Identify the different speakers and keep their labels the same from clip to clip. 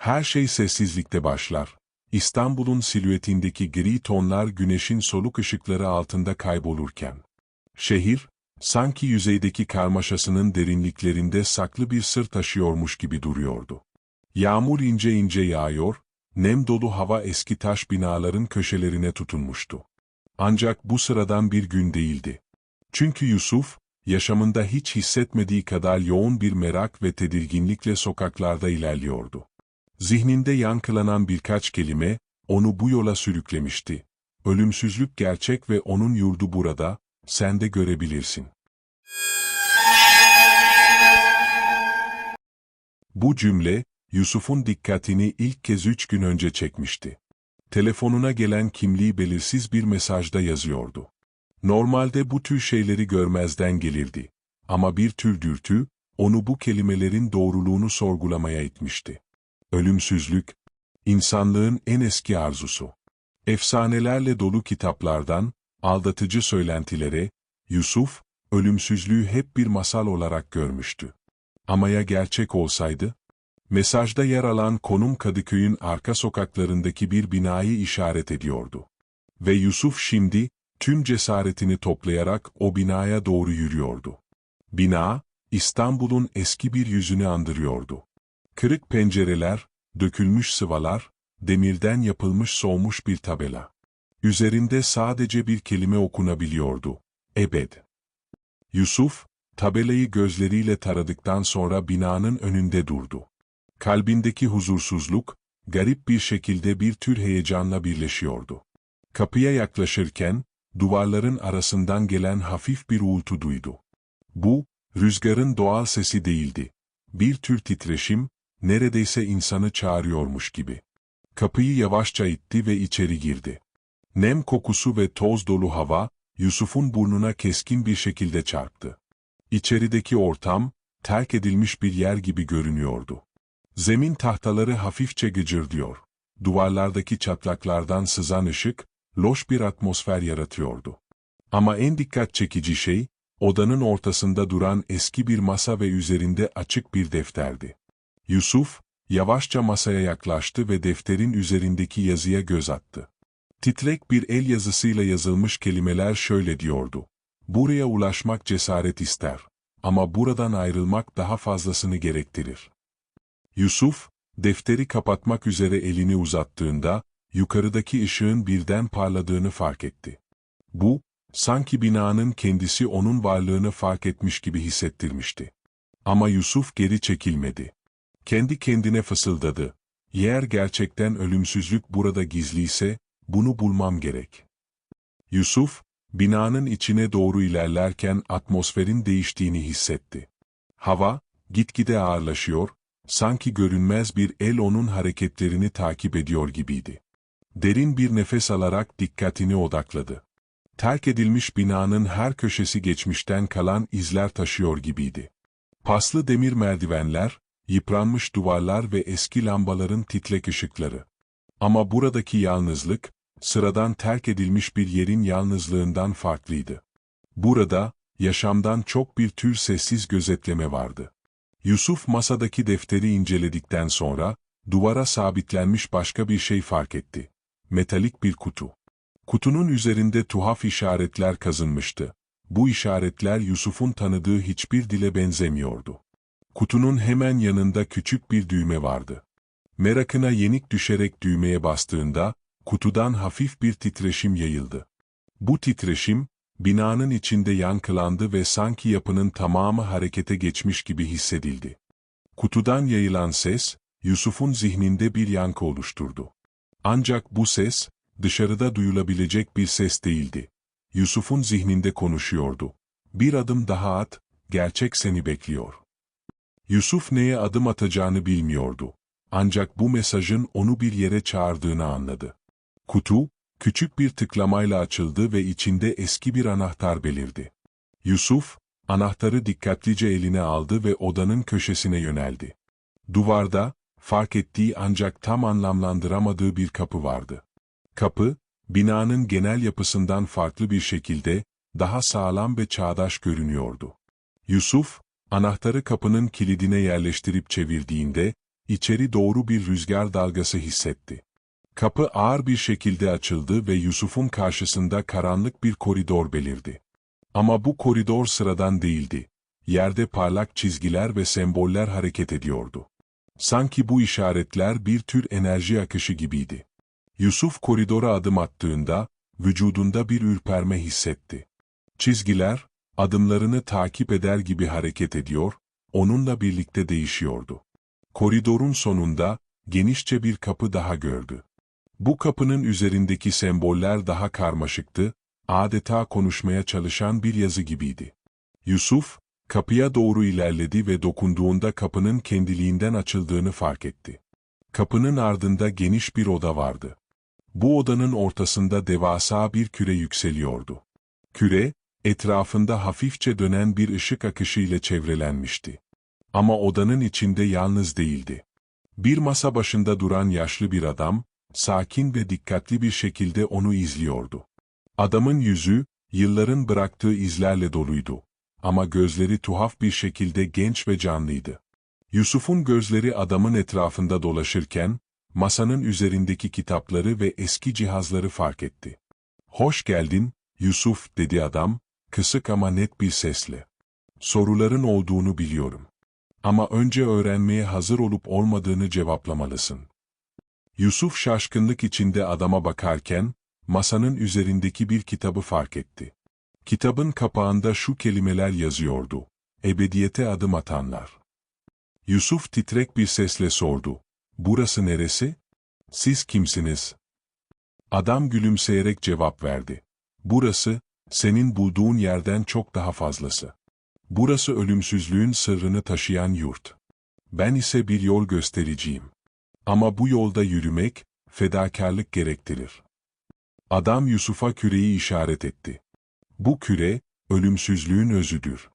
Speaker 1: Her şey sessizlikte başlar. İstanbul'un silüetindeki gri tonlar güneşin soluk ışıkları altında kaybolurken. Şehir, sanki yüzeydeki karmaşasının derinliklerinde saklı bir sır taşıyormuş gibi duruyordu. Yağmur ince ince yağıyor, nem dolu hava eski taş binaların köşelerine tutunmuştu. Ancak bu sıradan bir gün değildi. Çünkü Yusuf, yaşamında hiç hissetmediği kadar yoğun bir merak ve tedirginlikle sokaklarda ilerliyordu. Zihninde yankılanan birkaç kelime, onu bu yola sürüklemişti. Ölümsüzlük gerçek ve onun yurdu burada, sen de görebilirsin. Bu cümle, Yusuf'un dikkatini ilk kez üç gün önce çekmişti. Telefonuna gelen kimliği belirsiz bir mesajda yazıyordu. Normalde bu tür şeyleri görmezden gelirdi. Ama bir tür dürtü, onu bu kelimelerin doğruluğunu sorgulamaya itmişti. Ölümsüzlük, insanlığın en eski arzusu. Efsanelerle dolu kitaplardan, aldatıcı söylentilere, Yusuf, ölümsüzlüğü hep bir masal olarak görmüştü. Ama ya gerçek olsaydı? Mesajda yer alan konum Kadıköy'ün arka sokaklarındaki bir binayı işaret ediyordu. Ve Yusuf şimdi, tüm cesaretini toplayarak o binaya doğru yürüyordu. Bina, İstanbul'un eski bir yüzünü andırıyordu. Kırık pencereler, dökülmüş sıvalar, demirden yapılmış soğumuş bir tabela. Üzerinde sadece bir kelime okunabiliyordu. Ebed. Yusuf, tabelayı gözleriyle taradıktan sonra binanın önünde durdu. Kalbindeki huzursuzluk, garip bir şekilde bir tür heyecanla birleşiyordu. Kapıya yaklaşırken, duvarların arasından gelen hafif bir uğultu duydu. Bu, rüzgarın doğal sesi değildi. Bir tür titreşim, neredeyse insanı çağırıyormuş gibi. Kapıyı yavaşça itti ve içeri girdi. Nem kokusu ve toz dolu hava, Yusuf'un burnuna keskin bir şekilde çarptı. İçerideki ortam, terk edilmiş bir yer gibi görünüyordu. Zemin tahtaları hafifçe gıcırdıyor. Duvarlardaki çatlaklardan sızan ışık, loş bir atmosfer yaratıyordu. Ama en dikkat çekici şey, odanın ortasında duran eski bir masa ve üzerinde açık bir defterdi. Yusuf, yavaşça masaya yaklaştı ve defterin üzerindeki yazıya göz attı. Titrek bir el yazısıyla yazılmış kelimeler şöyle diyordu. Buraya ulaşmak cesaret ister. Ama buradan ayrılmak daha fazlasını gerektirir. Yusuf, defteri kapatmak üzere elini uzattığında, yukarıdaki ışığın birden parladığını fark etti. Bu, sanki binanın kendisi onun varlığını fark etmiş gibi hissettirmişti. Ama Yusuf geri çekilmedi. Kendi kendine fısıldadı. Yer gerçekten ölümsüzlük burada gizliyse, bunu bulmam gerek. Yusuf, binanın içine doğru ilerlerken atmosferin değiştiğini hissetti. Hava, gitgide ağırlaşıyor, sanki görünmez bir el onun hareketlerini takip ediyor gibiydi. Derin bir nefes alarak dikkatini odakladı. Terk edilmiş binanın her köşesi geçmişten kalan izler taşıyor gibiydi. Paslı demir merdivenler, yıpranmış duvarlar ve eski lambaların titrek ışıkları. Ama buradaki yalnızlık, sıradan terk edilmiş bir yerin yalnızlığından farklıydı. Burada, yaşamdan çok bir tür sessiz gözetleme vardı. Yusuf masadaki defteri inceledikten sonra, duvara sabitlenmiş başka bir şey fark etti. Metalik bir kutu. Kutunun üzerinde tuhaf işaretler kazınmıştı. Bu işaretler Yusuf'un tanıdığı hiçbir dile benzemiyordu. Kutunun hemen yanında küçük bir düğme vardı. Merakına yenik düşerek düğmeye bastığında, kutudan hafif bir titreşim yayıldı. Bu titreşim, binanın içinde yankılandı ve sanki yapının tamamı harekete geçmiş gibi hissedildi. Kutudan yayılan ses, Yusuf'un zihninde bir yankı oluşturdu. Ancak bu ses, dışarıda duyulabilecek bir ses değildi. Yusuf'un zihninde konuşuyordu. Bir adım daha at, gerçek seni bekliyor. Yusuf neye adım atacağını bilmiyordu. Ancak bu mesajın onu bir yere çağırdığını anladı. Kutu, küçük bir tıklamayla açıldı ve içinde eski bir anahtar belirdi. Yusuf, anahtarı dikkatlice eline aldı ve odanın köşesine yöneldi. Duvarda, fark ettiği ancak tam anlamlandıramadığı bir kapı vardı. Kapı, binanın genel yapısından farklı bir şekilde, daha sağlam ve çağdaş görünüyordu. Yusuf, anahtarı kapının kilidine yerleştirip çevirdiğinde, içeri doğru bir rüzgar dalgası hissetti. Kapı ağır bir şekilde açıldı ve Yusuf'un karşısında karanlık bir koridor belirdi. Ama bu koridor sıradan değildi. Yerde parlak çizgiler ve semboller hareket ediyordu. Sanki bu işaretler bir tür enerji akışı gibiydi. Yusuf koridora adım attığında, vücudunda bir ürperme hissetti. Çizgiler, adımlarını takip eder gibi hareket ediyor, onunla birlikte değişiyordu. Koridorun sonunda, genişçe bir kapı daha gördü. Bu kapının üzerindeki semboller daha karmaşıktı, adeta konuşmaya çalışan bir yazı gibiydi. Yusuf, kapıya doğru ilerledi ve dokunduğunda kapının kendiliğinden açıldığını fark etti. Kapının ardında geniş bir oda vardı. Bu odanın ortasında devasa bir küre yükseliyordu. Küre, etrafında hafifçe dönen bir ışık akışı ile çevrelenmişti. Ama odanın içinde yalnız değildi. Bir masa başında duran yaşlı bir adam, sakin ve dikkatli bir şekilde onu izliyordu. Adamın yüzü, yılların bıraktığı izlerle doluydu. Ama gözleri tuhaf bir şekilde genç ve canlıydı. Yusuf'un gözleri adamın etrafında dolaşırken, masanın üzerindeki kitapları ve eski cihazları fark etti. ''Hoş geldin, Yusuf'' dedi adam, kısık ama net bir sesle. ''Soruların olduğunu biliyorum. Ama önce öğrenmeye hazır olup olmadığını cevaplamalısın.'' Yusuf şaşkınlık içinde adama bakarken, masanın üzerindeki bir kitabı fark etti. Kitabın kapağında şu kelimeler yazıyordu. Ebediyete adım atanlar. Yusuf titrek bir sesle sordu. Burası neresi? Siz kimsiniz? Adam gülümseyerek cevap verdi. Burası, senin bulduğun yerden çok daha fazlası. Burası ölümsüzlüğün sırrını taşıyan yurt. Ben ise bir yol göstericiyim. Ama bu yolda yürümek, fedakarlık gerektirir. Adam Yusuf'a küreyi işaret etti. Bu küre, ölümsüzlüğün özüdür.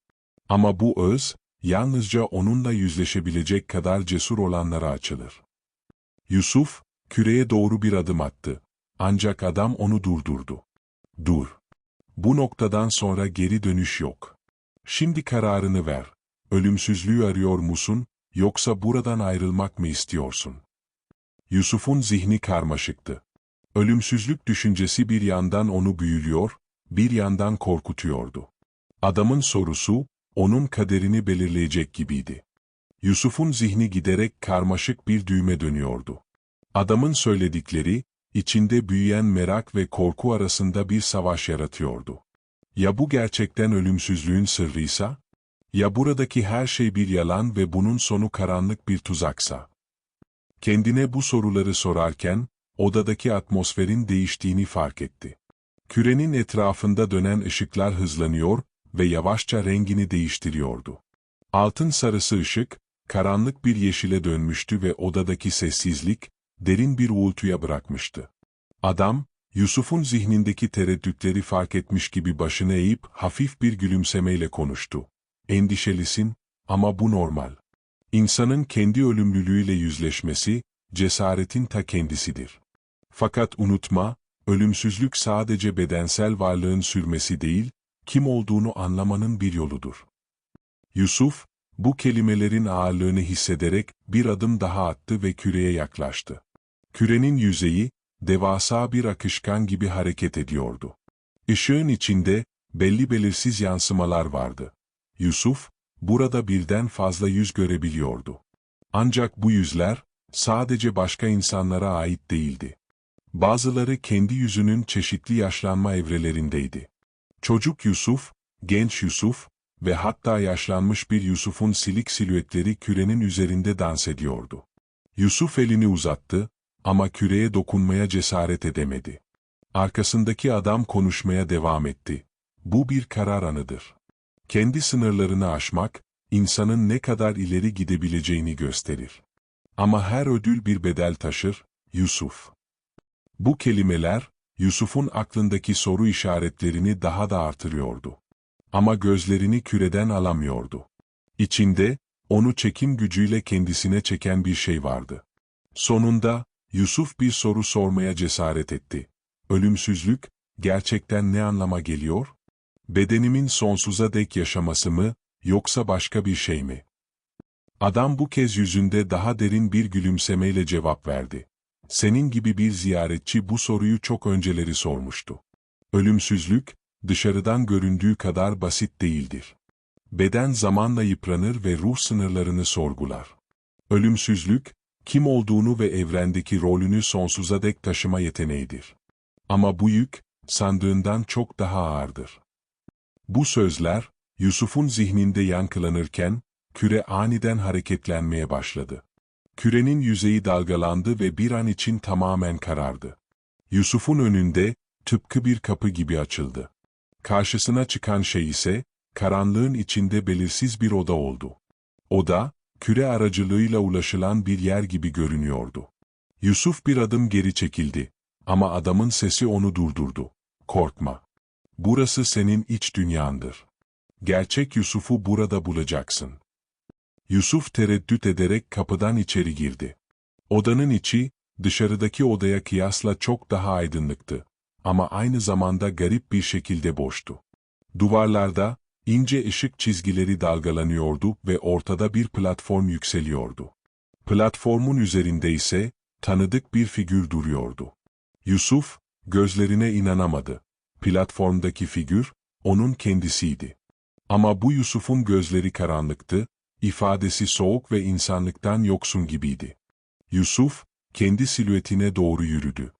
Speaker 1: Ama bu öz, yalnızca onunla yüzleşebilecek kadar cesur olanlara açılır. Yusuf, küreye doğru bir adım attı. Ancak adam onu durdurdu. Dur. Bu noktadan sonra geri dönüş yok. Şimdi kararını ver. Ölümsüzlüğü arıyor musun, yoksa buradan ayrılmak mı istiyorsun? Yusuf'un zihni karmaşıktı. Ölümsüzlük düşüncesi bir yandan onu büyülüyor, bir yandan korkutuyordu. Adamın sorusu, onun kaderini belirleyecek gibiydi. Yusuf'un zihni giderek karmaşık bir düğme dönüyordu. Adamın söyledikleri, içinde büyüyen merak ve korku arasında bir savaş yaratıyordu. Ya bu gerçekten ölümsüzlüğün sırrıysa? Ya buradaki her şey bir yalan ve bunun sonu karanlık bir tuzaksa? Kendine bu soruları sorarken, odadaki atmosferin değiştiğini fark etti. Kürenin etrafında dönen ışıklar hızlanıyor ve yavaşça rengini değiştiriyordu. Altın sarısı ışık, karanlık bir yeşile dönmüştü ve odadaki sessizlik, derin bir uğultuya bırakmıştı. Adam, Yusuf'un zihnindeki tereddütleri fark etmiş gibi başını eğip hafif bir gülümsemeyle konuştu. Endişelisin ama bu normal. İnsanın kendi ölümlülüğüyle yüzleşmesi, cesaretin ta kendisidir. Fakat unutma, ölümsüzlük sadece bedensel varlığın sürmesi değil, kim olduğunu anlamanın bir yoludur. Yusuf, bu kelimelerin ağırlığını hissederek bir adım daha attı ve küreye yaklaştı. Kürenin yüzeyi, devasa bir akışkan gibi hareket ediyordu. Işığın içinde, belli belirsiz yansımalar vardı. Yusuf, burada birden fazla yüz görebiliyordu. Ancak bu yüzler, sadece başka insanlara ait değildi. Bazıları kendi yüzünün çeşitli yaşlanma evrelerindeydi. Çocuk Yusuf, genç Yusuf ve hatta yaşlanmış bir Yusuf'un silik silüetleri kürenin üzerinde dans ediyordu. Yusuf elini uzattı ama küreye dokunmaya cesaret edemedi. Arkasındaki adam konuşmaya devam etti. Bu bir karar anıdır. Kendi sınırlarını aşmak, insanın ne kadar ileri gidebileceğini gösterir. Ama her ödül bir bedel taşır, Yusuf. Bu kelimeler, Yusuf'un aklındaki soru işaretlerini daha da artırıyordu. Ama gözlerini küreden alamıyordu. İçinde, onu çekim gücüyle kendisine çeken bir şey vardı. Sonunda, Yusuf bir soru sormaya cesaret etti. Ölümsüzlük, gerçekten ne anlama geliyor? Bedenimin sonsuza dek yaşaması mı, yoksa başka bir şey mi? Adam bu kez yüzünde daha derin bir gülümsemeyle cevap verdi. Senin gibi bir ziyaretçi bu soruyu çok önceleri sormuştu. Ölümsüzlük, dışarıdan göründüğü kadar basit değildir. Beden zamanla yıpranır ve ruh sınırlarını sorgular. Ölümsüzlük, kim olduğunu ve evrendeki rolünü sonsuza dek taşıma yeteneğidir. Ama bu yük, sandığından çok daha ağırdır. Bu sözler, Yusuf'un zihninde yankılanırken, küre aniden hareketlenmeye başladı. Kürenin yüzeyi dalgalandı ve bir an için tamamen karardı. Yusuf'un önünde, tıpkı bir kapı gibi açıldı. Karşısına çıkan şey ise, karanlığın içinde belirsiz bir oda oldu. Oda, küre aracılığıyla ulaşılan bir yer gibi görünüyordu. Yusuf bir adım geri çekildi ama adamın sesi onu durdurdu. Korkma. Burası senin iç dünyandır. Gerçek Yusuf'u burada bulacaksın. Yusuf tereddüt ederek kapıdan içeri girdi. Odanın içi, dışarıdaki odaya kıyasla çok daha aydınlıktı. Ama aynı zamanda garip bir şekilde boştu. Duvarlarda, ince ışık çizgileri dalgalanıyordu ve ortada bir platform yükseliyordu. Platformun üzerinde ise, tanıdık bir figür duruyordu. Yusuf, gözlerine inanamadı. Platformdaki figür, onun kendisiydi. Ama bu Yusuf'un gözleri karanlıktı, ifadesi soğuk ve insanlıktan yoksun gibiydi. Yusuf, kendi silüetine doğru yürüdü.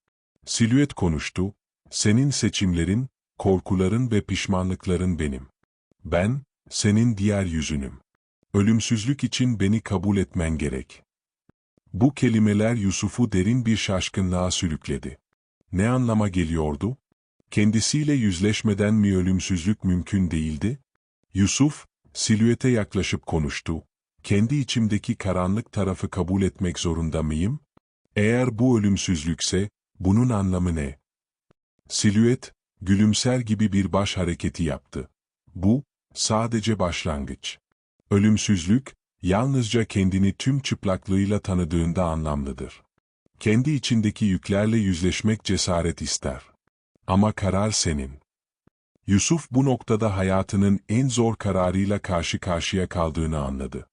Speaker 1: Silüet konuştu, senin seçimlerin, korkuların ve pişmanlıkların benim. Ben, senin diğer yüzünüm. Ölümsüzlük için beni kabul etmen gerek. Bu kelimeler Yusuf'u derin bir şaşkınlığa sürükledi. Ne anlama geliyordu? Kendisiyle yüzleşmeden mi ölümsüzlük mümkün değildi? Yusuf, silüete yaklaşıp konuştu. Kendi içimdeki karanlık tarafı kabul etmek zorunda mıyım? Eğer bu ölümsüzlükse, bunun anlamı ne? Silüet, gülümser gibi bir baş hareketi yaptı. Bu, sadece başlangıç. Ölümsüzlük, yalnızca kendini tüm çıplaklığıyla tanıdığında anlamlıdır. Kendi içindeki yüklerle yüzleşmek cesaret ister. Ama karar senin. Yusuf bu noktada hayatının en zor kararıyla karşı karşıya kaldığını anladı.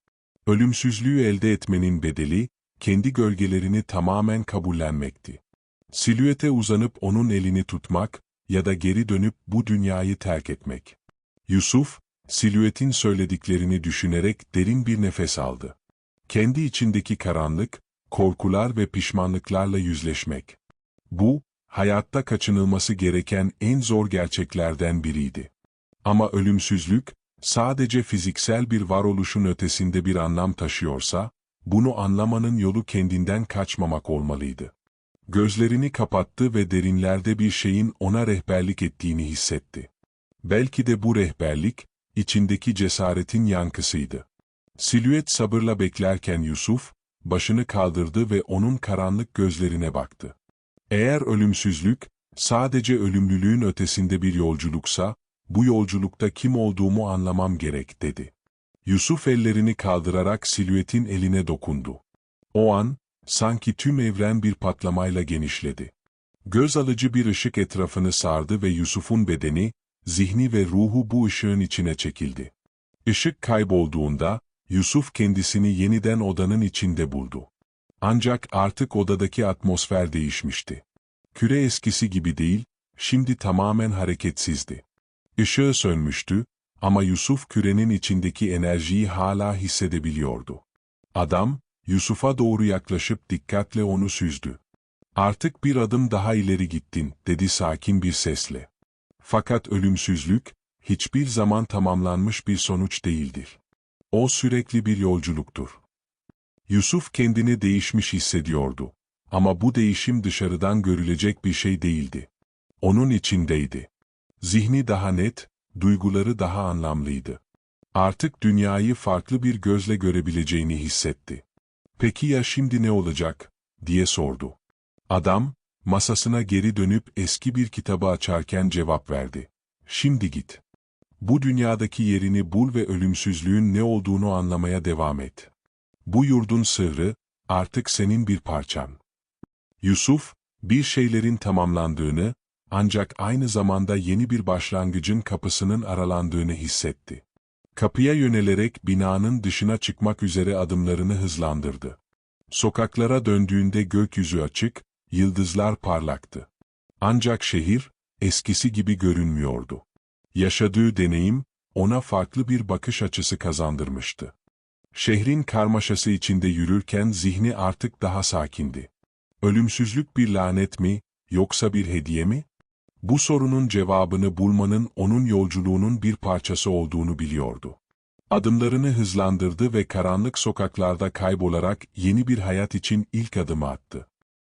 Speaker 1: Ölümsüzlüğü elde etmenin bedeli, kendi gölgelerini tamamen kabullenmekti. Silüete uzanıp onun elini tutmak ya da geri dönüp bu dünyayı terk etmek. Yusuf, silüetin söylediklerini düşünerek derin bir nefes aldı. Kendi içindeki karanlık, korkular ve pişmanlıklarla yüzleşmek. Bu, hayatta kaçınılması gereken en zor gerçeklerden biriydi. Ama ölümsüzlük, sadece fiziksel bir varoluşun ötesinde bir anlam taşıyorsa, bunu anlamanın yolu kendinden kaçmamak olmalıydı. Gözlerini kapattı ve derinlerde bir şeyin ona rehberlik ettiğini hissetti. Belki de bu rehberlik, içindeki cesaretin yankısıydı. Silüet sabırla beklerken Yusuf, başını kaldırdı ve onun karanlık gözlerine baktı. Eğer ölümsüzlük, sadece ölümlülüğün ötesinde bir yolculuksa, bu yolculukta kim olduğumu anlamam gerek dedi. Yusuf ellerini kaldırarak silüetin eline dokundu. O an, sanki tüm evren bir patlamayla genişledi. Göz alıcı bir ışık etrafını sardı ve Yusuf'un bedeni, zihni ve ruhu bu ışığın içine çekildi. Işık kaybolduğunda, Yusuf kendisini yeniden odanın içinde buldu. Ancak artık odadaki atmosfer değişmişti. Küre eskisi gibi değil, şimdi tamamen hareketsizdi. Işığı sönmüştü ama Yusuf kürenin içindeki enerjiyi hala hissedebiliyordu. Adam, Yusuf'a doğru yaklaşıp dikkatle onu süzdü. Artık bir adım daha ileri gittin, dedi sakin bir sesle. Fakat ölümsüzlük, hiçbir zaman tamamlanmış bir sonuç değildir. O sürekli bir yolculuktur. Yusuf kendini değişmiş hissediyordu. Ama bu değişim dışarıdan görülecek bir şey değildi. Onun içindeydi. Zihni daha net, duyguları daha anlamlıydı. Artık dünyayı farklı bir gözle görebileceğini hissetti. Peki ya şimdi ne olacak, diye sordu. Adam, masasına geri dönüp eski bir kitabı açarken cevap verdi. Şimdi git. Bu dünyadaki yerini bul ve ölümsüzlüğün ne olduğunu anlamaya devam et. Bu yurdun sırrı, artık senin bir parçan. Yusuf, bir şeylerin tamamlandığını, ancak aynı zamanda yeni bir başlangıcın kapısının aralandığını hissetti. Kapıya yönelerek binanın dışına çıkmak üzere adımlarını hızlandırdı. Sokaklara döndüğünde gökyüzü açık, yıldızlar parlaktı. Ancak şehir, eskisi gibi görünmüyordu. Yaşadığı deneyim, ona farklı bir bakış açısı kazandırmıştı. Şehrin karmaşası içinde yürürken zihni artık daha sakindi. Ölümsüzlük bir lanet mi, yoksa bir hediye mi? Bu sorunun cevabını bulmanın onun yolculuğunun bir parçası olduğunu biliyordu. Adımlarını hızlandırdı ve karanlık sokaklarda kaybolarak yeni bir hayat için ilk adımı attı.